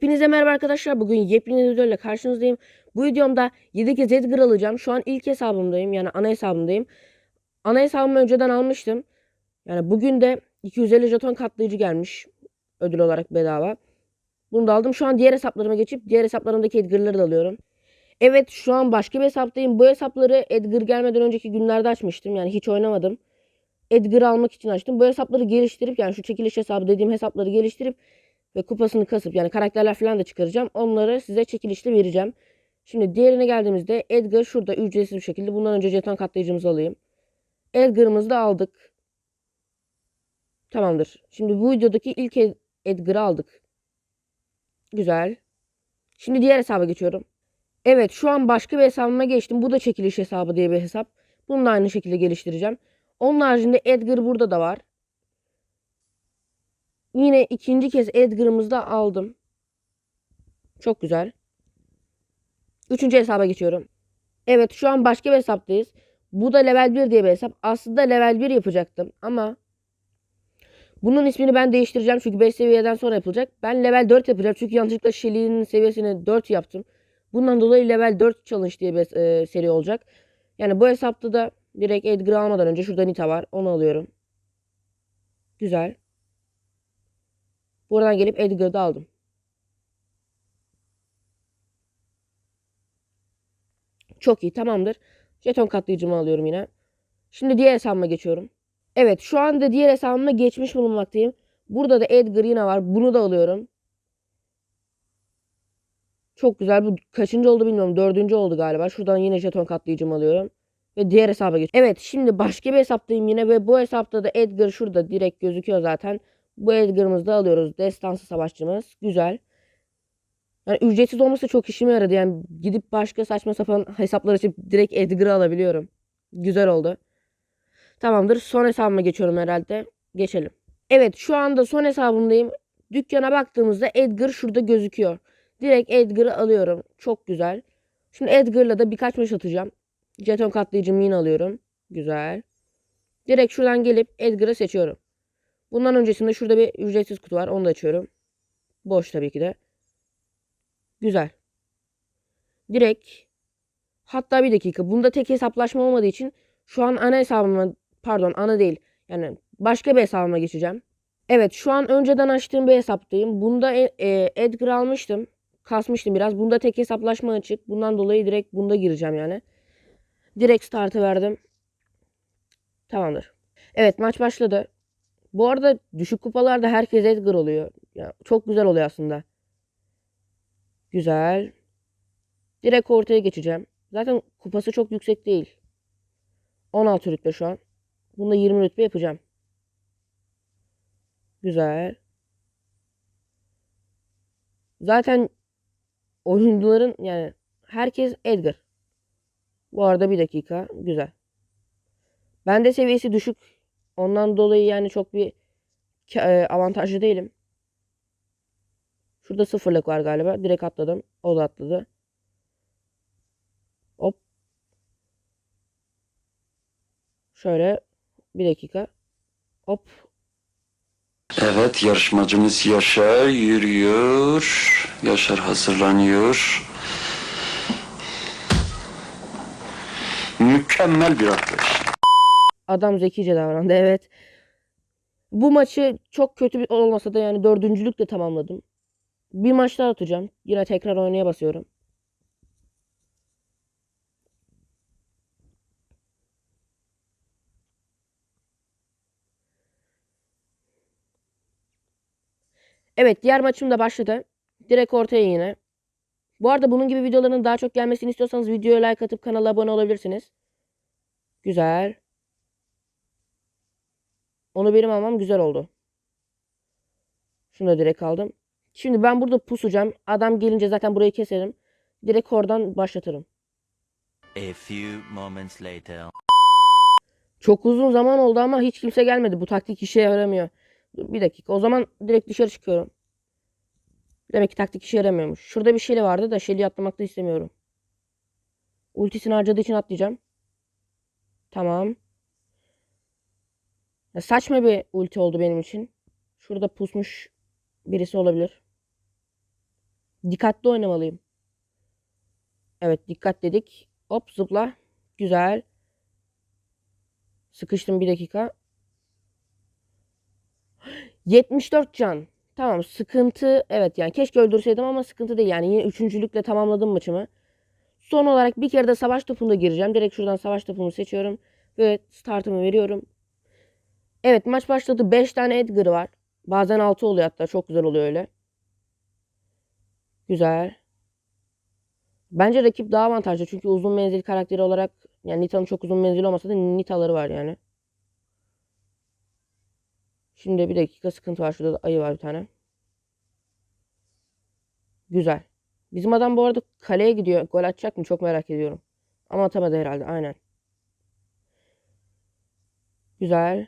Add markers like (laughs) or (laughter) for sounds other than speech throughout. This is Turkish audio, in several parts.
Hepinize merhaba arkadaşlar. Bugün yepyeni bir videoyla karşınızdayım. Bu videomda 7 kez Edgar alacağım. Şu an ilk hesabımdayım. Yani ana hesabımdayım. Ana hesabımı önceden almıştım. Yani bugün de 250 jeton katlayıcı gelmiş. Ödül olarak bedava. Bunu da aldım. Şu an diğer hesaplarıma geçip diğer hesaplarımdaki Edgar'ları da alıyorum. Evet şu an başka bir hesaptayım. Bu hesapları Edgar gelmeden önceki günlerde açmıştım. Yani hiç oynamadım. Edgar almak için açtım. Bu hesapları geliştirip yani şu çekiliş hesabı dediğim hesapları geliştirip ve kupasını kasıp yani karakterler falan da çıkaracağım. Onları size çekilişte vereceğim. Şimdi diğerine geldiğimizde Edgar şurada ücretsiz bir şekilde. Bundan önce jeton katlayıcımızı alayım. Edgar'ımızı da aldık. Tamamdır. Şimdi bu videodaki ilk Ed- Edgar'ı aldık. Güzel. Şimdi diğer hesaba geçiyorum. Evet şu an başka bir hesabıma geçtim. Bu da çekiliş hesabı diye bir hesap. Bunu da aynı şekilde geliştireceğim. Onun haricinde Edgar burada da var. Yine ikinci kez Edgar'ımızı da aldım. Çok güzel. Üçüncü hesaba geçiyorum. Evet şu an başka bir hesaptayız. Bu da level 1 diye bir hesap. Aslında level 1 yapacaktım ama bunun ismini ben değiştireceğim çünkü 5 seviyeden sonra yapılacak. Ben level 4 yapacağım çünkü yanlışlıkla Shelly'nin seviyesini 4 yaptım. Bundan dolayı level 4 challenge diye bir e, seri olacak. Yani bu hesapta da direkt Edgar almadan önce şurada Nita var. Onu alıyorum. Güzel. Buradan gelip Edgar'ı da aldım. Çok iyi tamamdır. Jeton katlayıcımı alıyorum yine. Şimdi diğer hesabıma geçiyorum. Evet şu anda diğer hesabıma geçmiş bulunmaktayım. Burada da Edgar yine var. Bunu da alıyorum. Çok güzel. Bu kaçıncı oldu bilmiyorum. Dördüncü oldu galiba. Şuradan yine jeton katlayıcımı alıyorum. Ve diğer hesaba geçiyorum. Evet şimdi başka bir hesaptayım yine. Ve bu hesapta da Edgar şurada direkt gözüküyor zaten. Bu Edgar'ımızı da alıyoruz. Destansı savaşçımız. Güzel. Yani ücretsiz olması çok işime yaradı. Yani gidip başka saçma sapan hesaplar açıp direkt Edgar'ı alabiliyorum. Güzel oldu. Tamamdır. Son hesabıma geçiyorum herhalde. Geçelim. Evet şu anda son hesabımdayım. Dükkana baktığımızda Edgar şurada gözüküyor. Direkt Edgar'ı alıyorum. Çok güzel. Şimdi Edgar'la da birkaç maç atacağım. Jeton katlayıcımı yine alıyorum. Güzel. Direkt şuradan gelip Edgar'ı seçiyorum. Bundan öncesinde şurada bir ücretsiz kutu var. Onu da açıyorum. Boş tabii ki de. Güzel. Direkt hatta bir dakika. Bunda tek hesaplaşma olmadığı için şu an ana hesabıma pardon ana değil. Yani başka bir hesabıma geçeceğim. Evet şu an önceden açtığım bir hesaptayım. Bunda e, e, Edgar almıştım. Kasmıştım biraz. Bunda tek hesaplaşma açık. Bundan dolayı direkt bunda gireceğim yani. Direkt startı verdim. Tamamdır. Evet maç başladı. Bu arada düşük kupalarda herkes Edgar oluyor. Ya, çok güzel oluyor aslında. Güzel. Direkt ortaya geçeceğim. Zaten kupası çok yüksek değil. 16 rütbe şu an. Bunda 20 rütbe yapacağım. Güzel. Zaten oyuncuların yani herkes Edgar. Bu arada bir dakika. Güzel. Bende seviyesi düşük. Ondan dolayı yani çok bir e, avantajlı değilim. Şurada sıfırlık var galiba. Direkt atladım. O da atladı. Hop. Şöyle bir dakika. Hop. Evet yarışmacımız Yaşar yürüyor. Yaşar hazırlanıyor. Mükemmel bir atlayış. Adam zekice davrandı (laughs) evet. Bu maçı çok kötü olmasa da yani dördüncülükle tamamladım. Bir maç daha atacağım. Yine tekrar oynaya basıyorum. Evet diğer maçım da başladı. Direkt ortaya yine. Bu arada bunun gibi videoların daha çok gelmesini istiyorsanız videoya like atıp kanala abone olabilirsiniz. Güzel. Onu benim almam güzel oldu. Şunu da direkt aldım. Şimdi ben burada pusacağım. Adam gelince zaten burayı keserim. Direkt oradan başlatırım. A few moments later. Çok uzun zaman oldu ama hiç kimse gelmedi. Bu taktik işe yaramıyor. Dur bir dakika. O zaman direkt dışarı çıkıyorum. Demek ki taktik işe yaramıyormuş. Şurada bir şeyle vardı da şeyli atlamak da istemiyorum. Ultisini harcadığı için atlayacağım. Tamam. Ya saçma bir ulti oldu benim için. Şurada pusmuş birisi olabilir. Dikkatli oynamalıyım. Evet dikkat dedik. Hop zıpla. Güzel. Sıkıştım bir dakika. 74 can. Tamam sıkıntı evet yani keşke öldürseydim ama sıkıntı değil yani yine üçüncülükle tamamladım maçımı. Son olarak bir kere de savaş topunda gireceğim. Direkt şuradan savaş topumu seçiyorum ve startımı veriyorum. Evet maç başladı. 5 tane Edgar var. Bazen 6 oluyor hatta çok güzel oluyor öyle. Güzel. Bence rakip daha avantajlı çünkü uzun menzil karakteri olarak yani Nita'nın çok uzun menzil olmasa da Nita'ları var yani. Şimdi bir dakika sıkıntı var. Şurada da ayı var bir tane. Güzel. Bizim adam bu arada kaleye gidiyor. Gol atacak mı? Çok merak ediyorum. Ama atamadı herhalde. Aynen. Güzel.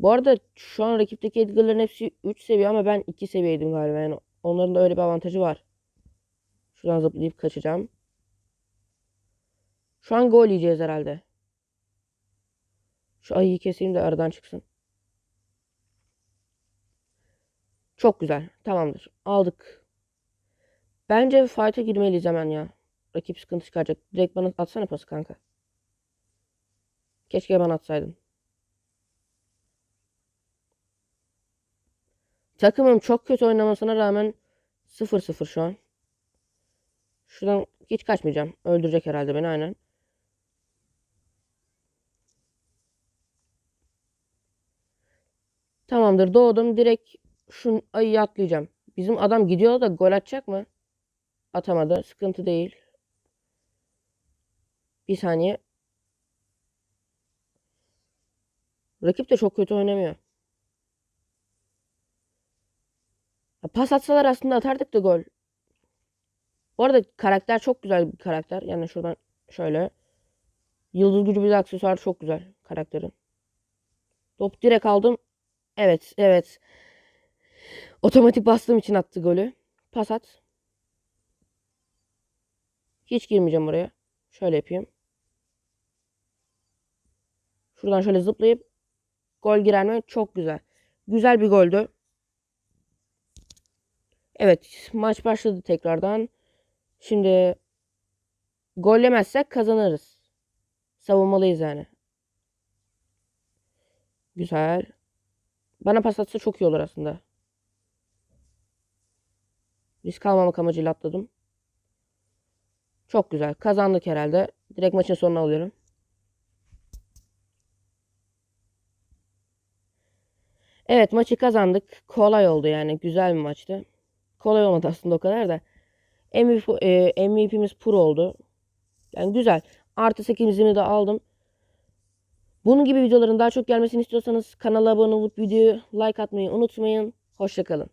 Bu arada şu an rakipteki Edgar'ların hepsi 3 seviye ama ben 2 seviyeydim galiba. Yani onların da öyle bir avantajı var. Şuradan zıplayıp kaçacağım. Şu an gol yiyeceğiz herhalde. Şu ayıyı keseyim de aradan çıksın. Çok güzel. Tamamdır. Aldık. Bence fight'a girmeliyiz hemen ya. Rakip sıkıntı çıkaracak. Direkt bana atsana pası kanka. Keşke bana atsaydın. Takımım çok kötü oynamasına rağmen 0-0 şu an. Şuradan hiç kaçmayacağım. Öldürecek herhalde beni aynen. Tamamdır doğdum. Direkt şu ayıyı atlayacağım. Bizim adam gidiyor da gol atacak mı? Atamadı. Sıkıntı değil. Bir saniye. Rakip de çok kötü oynamıyor. Ya Pas atsalar aslında atardık da gol. Bu arada karakter çok güzel bir karakter. Yani şuradan şöyle. Yıldız gücü bir aksesuar çok güzel karakterin. Top direkt aldım. Evet, evet. Otomatik bastığım için attı golü. Pas at. Hiç girmeyeceğim oraya. Şöyle yapayım. Şuradan şöyle zıplayıp gol girer? Çok güzel. Güzel bir goldü. Evet, maç başladı tekrardan. Şimdi gollemezsek kazanırız. Savunmalıyız yani. Güzel. Bana pas atsa çok iyi olur aslında. Risk almamak amacıyla atladım. Çok güzel. Kazandık herhalde. Direkt maçın sonuna alıyorum. Evet maçı kazandık. Kolay oldu yani. Güzel bir maçtı. Kolay olmadı aslında o kadar da. MVP, e, MVP'miz Pro oldu. Yani güzel. Artı 8'imi de aldım. Bunun gibi videoların daha çok gelmesini istiyorsanız kanala abone olup videoyu like atmayı unutmayın. Hoşçakalın.